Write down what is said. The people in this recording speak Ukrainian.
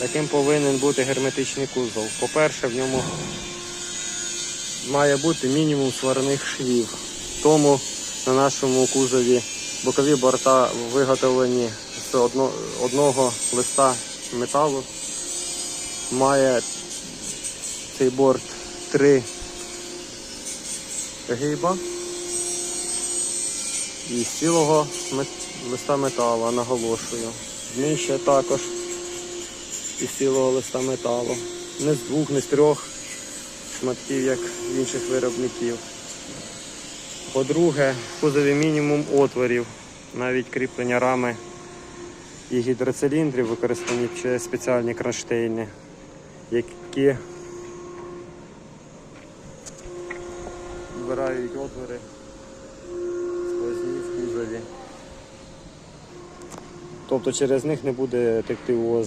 яким повинен бути герметичний кузов. По-перше, в ньому має бути мінімум сварних швів. Тому на нашому кузові бокові борта виготовлені з одно- одного листа металу. Має цей борт три гиба і з цілого листа металу, наголошую. Нижче також із цілого листа металу. Не з двох, не з трьох шматків, як в інших виробників. По-друге, в кузові мінімум отворів, навіть кріплення рами і гідроциліндрів використані ще спеціальні кронштейни, які збирають отвори сквозні в кузові. Тобто через них не буде текти у.